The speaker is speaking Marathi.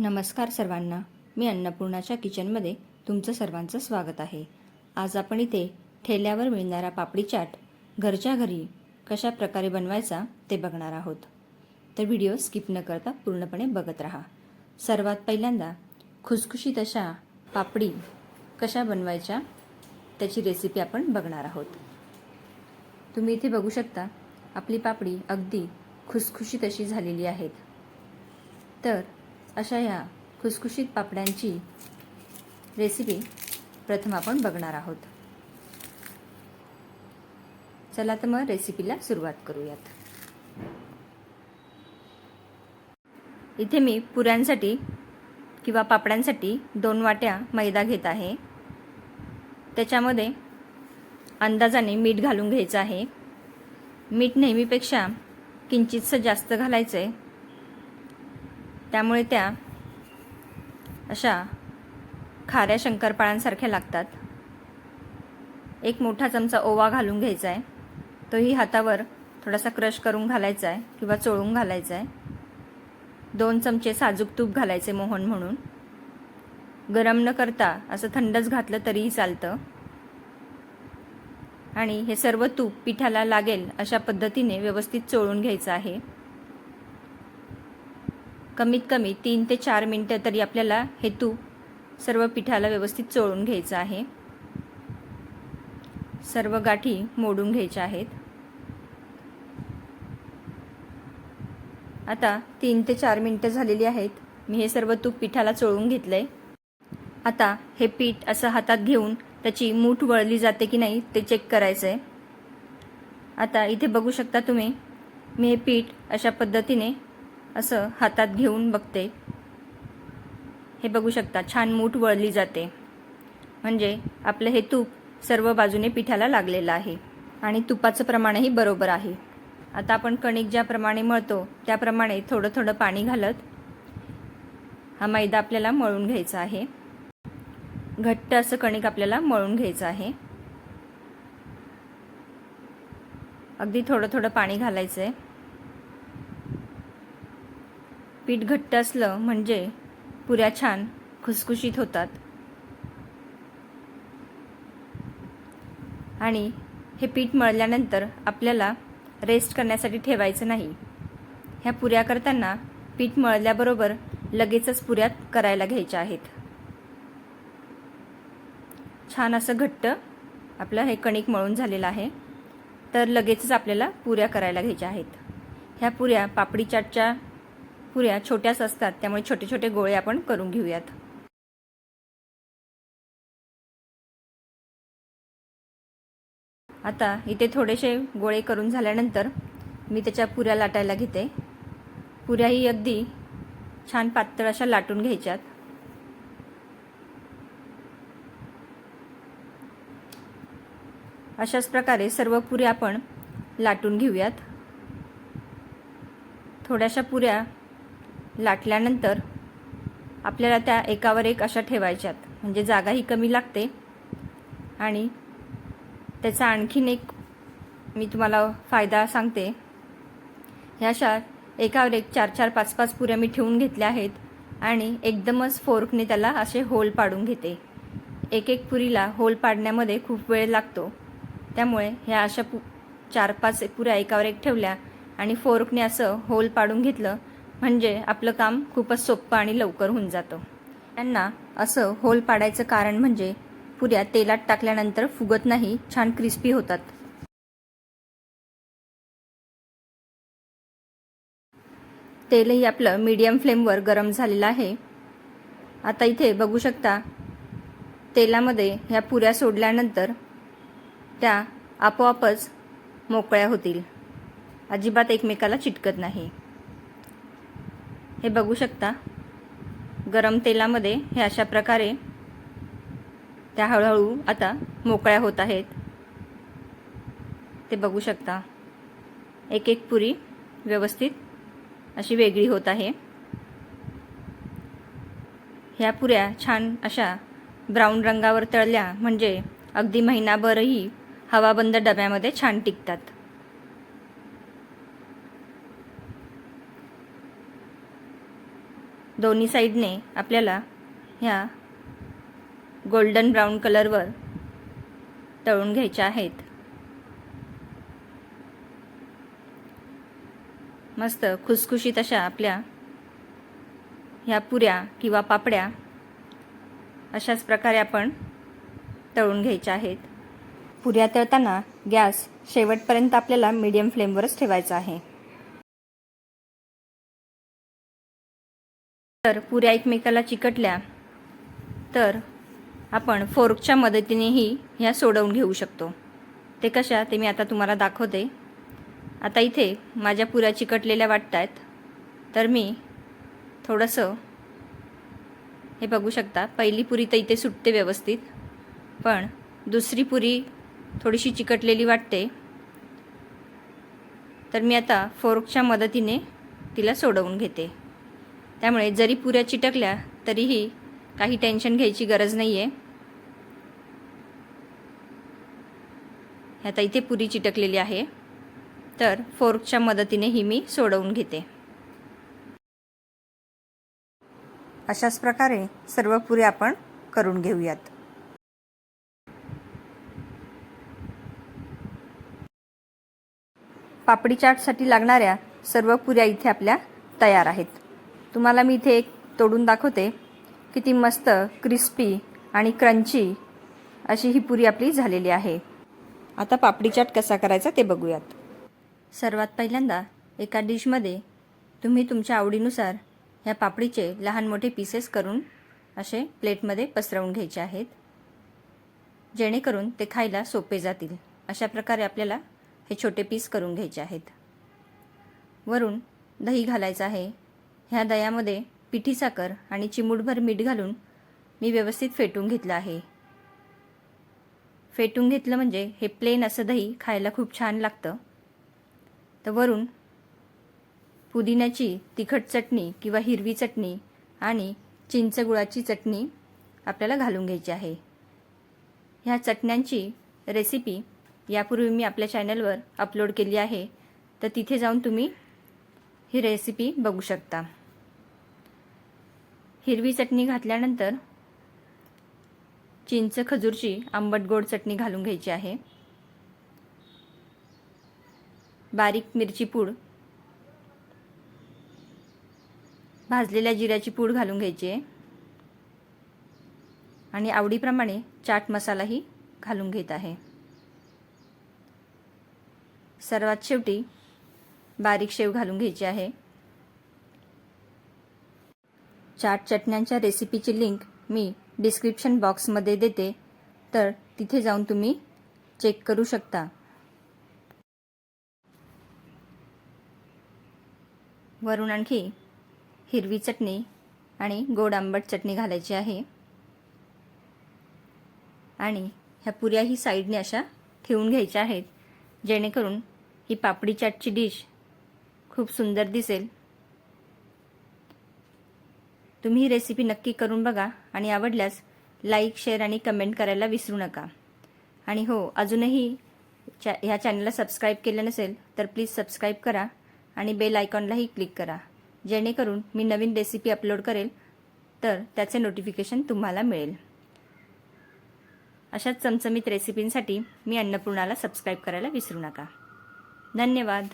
नमस्कार सर्वांना. मी अन्नपूर्णाच्या किचनमध्ये तुमचं सर्वांचं स्वागत आहे. आज आपण इथे ठेल्यावर मिळणारा पापडी चाट घरच्या घरी कशा प्रकारे बनवायचा ते बघणार आहोत. तर व्हिडिओ स्किप न करता पूर्णपणे बघत राहा. सर्वात पहिल्यांदा खुसखुशीत अशा पापडी कशा बनवायच्या त्याची रेसिपी आपण बघणार आहोत. तुम्ही इथे बघू शकता आपली पापडी अगदी खुसखुशीत अशी झालेली आहेत. तर अशा ह्या खुसखुशीत पापड्यांची रेसिपी प्रथम आपण बघणार आहोत. चला तर मग रेसिपीला सुरुवात करूयात. इथे मी पुऱ्यांसाठी किंवा पापड्यांसाठी दोन वाट्या मैदा घेत आहे. त्याच्यामध्ये अंदाजाने मीठ घालून घ्यायचं आहे. मीठ नेहमीपेक्षा किंचितसं जास्त घालायचं आहे त्यामुळे त्या अशा खाऱ्या शंकरपाळ्यांसारख्या लागतात. एक मोठा चमचा ओवा घालून घ्यायचा आहे. तोही हातावर थोडासा क्रश करून घालायचा आहे किंवा चोळून घालायचा आहे. दोन चमचे साजूक तूप घालायचे मोहन म्हणून. गरम न करता असं थंडच घातलं तरीही चालतं. आणि हे सर्व तूप पिठाला लागेल अशा पद्धतीने व्यवस्थित चोळून घ्यायचं आहे. कमीत कमी तीन ते चार मिनटं तरी आपल्याला हे तूप सर्व पिठाला व्यवस्थित चोळून घ्यायचं आहे. सर्व गाठी मोडून घ्यायच्या आहेत. आता तीन ते चार मिनटं झालेली आहेत. मी हे सर्व तूप पिठाला चोळून घेतलंय. आता हे पीठ असं हातात घेऊन त्याची मूठ वळली जाते की नाही ते चेक करायचं आहे आता इथे बघू शकता तुम्ही मी हे पीठ अशा पद्धतीने असं हातात घेऊन बघते. हे बघू शकता छान मूठ वळली जाते. म्हणजे आपलं हे तूप सर्व बाजूने पिठाला लागलेलं आहे. आणि तुपाचं प्रमाणही बरोबर आहे. आता आपण कणिक ज्याप्रमाणे मळतो त्याप्रमाणे थोडं थोडं पाणी घालत हा मैदा आपल्याला मळून घ्यायचा आहे. घट्ट असं कणिक आपल्याला मळून घ्यायचं आहे. अगदी थोडं थोडं पाणी घालायचं आहे पीठ घट्ट असलं म्हणजे पुऱ्या छान खुसखुशीत होतात. आणि हे पीठ मळल्यानंतर आपल्याला रेस्ट करण्यासाठी ठेवायचं नाही. ह्या पुऱ्या करताना पीठ मळल्याबरोबर लगेचच पुऱ्या करायला घ्यायच्या आहेत. छान असं घट्ट आपलं हे कणिक मळून झालेलं आहे. तर लगेचच आपल्याला पुऱ्या करायला घ्यायच्या आहेत. ह्या पुऱ्या पापडी चाटच्या पुऱ्या छोट्याच असतात त्यामुळे छोटे छोटे गोळे आपण करून घेऊयात. आता इथे थोडेसे गोळे करून झाल्यानंतर मी त्याच्या पुऱ्या लाटायला घेते. पुऱ्याही अगदी छान पातळ अशा लाटून घ्यायच्यात. अशाच प्रकारे सर्व पुऱ्या आपण लाटून घेऊयात. थोड्याशा पुऱ्या लाटल्यानंतर आपल्याला त्या एकावर एक अशा ठेवायच्यात. म्हणजे जागाही कमी लागते आणि त्याचा आणखीन एक मी तुम्हाला फायदा सांगते. ह्या अशा एकावर एक चार चार पाच पाच पुऱ्या मी ठेवून घेतल्या आहेत आणि एकदमच फोर्कने त्याला असे होल पाडून घेते. एक एक पुरीला होल पाडण्यामध्ये खूप वेळ लागतो. त्यामुळे ह्या अशा पु चार पाच पुऱ्या एकावर एक ठेवल्या आणि फोर्कने असं होल पाडून घेतलं म्हणजे आपलं काम खूपच सोपं आणि लवकर होऊन जातं. त्यांना असं होल पाडायचं कारण म्हणजे पुऱ्या तेलात टाकल्यानंतर फुगत नाही छान क्रिस्पी होतात. तेलही आपलं मीडियम फ्लेमवर गरम झालेलं आहे. आता इथे बघू शकता तेलामध्ये ह्या पुऱ्या सोडल्यानंतर त्या आपोआपच मोकळ्या होतील. अजिबात एकमेकाला चिटकत नाही. हे बघू शकता. गरम तेलामध्ये हे अशा प्रकारे त्या हळूहळू आता मोकळ्या होत आहेत. ते बघू शकता. एक एक पुरी व्यवस्थित अशी वेगळी होत आहे. ह्या पुऱ्या छान अशा ब्राऊन रंगावर तळल्या म्हणजे अगदी महिनाभरही हवाबंद डब्यामध्ये छान टिकतात. दोन्ही साईडने आपल्याला ह्या गोल्डन ब्राऊन कलरवर तळून घ्यायच्या आहेत. मस्त खुसखुशीत अशा आपल्या ह्या पुऱ्या किंवा पापड्या अशाच प्रकारे आपण तळून घ्यायच्या आहेत. पुऱ्या तळताना गॅस शेवटपर्यंत आपल्याला मीडियम फ्लेमवरच ठेवायचा आहे. तर पुऱ्या एकमेकाला चिकटल्या तर आपण फोर्कच्या मदतीनेही ह्या सोडवून घेऊ शकतो. ते कशा? ते मी आता तुम्हाला दाखवते. आता इथे माझ्या पुऱ्या चिकटलेल्या वाटत आहेत तर मी थोडंसं हे बघू शकता पहिली पुरी तर इथे सुटते व्यवस्थित पण दुसरी पुरी थोडीशी चिकटलेली वाटते. तर मी आता फोर्कच्या मदतीने तिला सोडवून घेते. त्यामुळे जरी पुऱ्या चिटकल्या तरीही काही टेन्शन घ्यायची गरज नाही आहे आता इथे पुरी चिटकलेली आहे. तर फोर्कच्या मदतीने ही मी सोडवून घेते. अशाच प्रकारे सर्व पुऱ्या आपण करून घेऊयात. पापडी चाटसाठी लागणाऱ्या सर्व पुऱ्या इथे आपल्या तयार आहेत. तुम्हाला मी इथे एक तोडून दाखवते. किती मस्त क्रिस्पी आणि क्रंची अशी ही पुरी आपली झालेली आहे. आता पापडी चाट कसा करायचा ते बघूयात. सर्वात पहिल्यांदा एका डिशमध्ये तुम्ही तुमच्या आवडीनुसार ह्या पापडीचे लहान मोठे पीसेस करून असे प्लेटमध्ये पसरवून घ्यायचे आहेत. जेणेकरून ते खायला सोपे जातील. अशा प्रकारे आपल्याला हे छोटे पीस करून घ्यायचे आहेत. वरून दही घालायचं आहे. ह्या दह्यामध्ये पिठी साखर आणि चिमूटभर मीठ घालून मी व्यवस्थित फेटून घेतलं आहे. फेटून घेतलं म्हणजे हे प्लेन असं दही खायला खूप छान लागतं. तर वरून पुदिन्याची तिखट चटणी किंवा हिरवी चटणी आणि चिंच गुळाची चटणी आपल्याला घालून घ्यायची आहे. ह्या चटण्यांची रेसिपी यापूर्वी मी आपल्या चॅनलवर अपलोड केली आहे. तर तिथे जाऊन तुम्ही ही रेसिपी बघू शकता. हिरवी चटणी घातल्यानंतर चिंच खजूरची आंबट गोड चटणी घालून घ्यायची आहे. बारीक मिरची पूड. भाजलेल्या जिऱ्याची पूड घालून घ्यायची. आहे आणि आवडीप्रमाणे चाट मसालाही घालून घेत आहे. सर्वात शेवटी बारीक शेव घालून घ्यायची आहे. चाट चटण्यांच्या रेसिपीची लिंक मी डिस्क्रिप्शन बॉक्समध्ये देते. तर तिथे जाऊन तुम्ही चेक करू शकता. वरून आणखी हिरवी चटणी आणि गोड आंबट चटणी घालायची आहे. आणि ह्या पुऱ्याही साईडने अशा ठेवून घ्यायच्या आहेत जेणेकरून ही पापडी चाटची डिश खूप सुंदर दिसेल. तुम्ही ही रेसिपी नक्की करून बघा आणि आवडल्यास लाईक शेअर आणि कमेंट करायला विसरू नका. आणि हो अजूनही च्या ह्या चॅनलला सबस्क्राईब केलं नसेल तर प्लीज सबस्क्राईब करा आणि बेल आयकॉनलाही क्लिक करा. जेणेकरून मी नवीन रेसिपी अपलोड करेल तर त्याचे नोटिफिकेशन तुम्हाला मिळेल. अशाच चमचमीत रेसिपींसाठी मी अन्नपूर्णाला सबस्क्राईब करायला विसरू नका. धन्यवाद.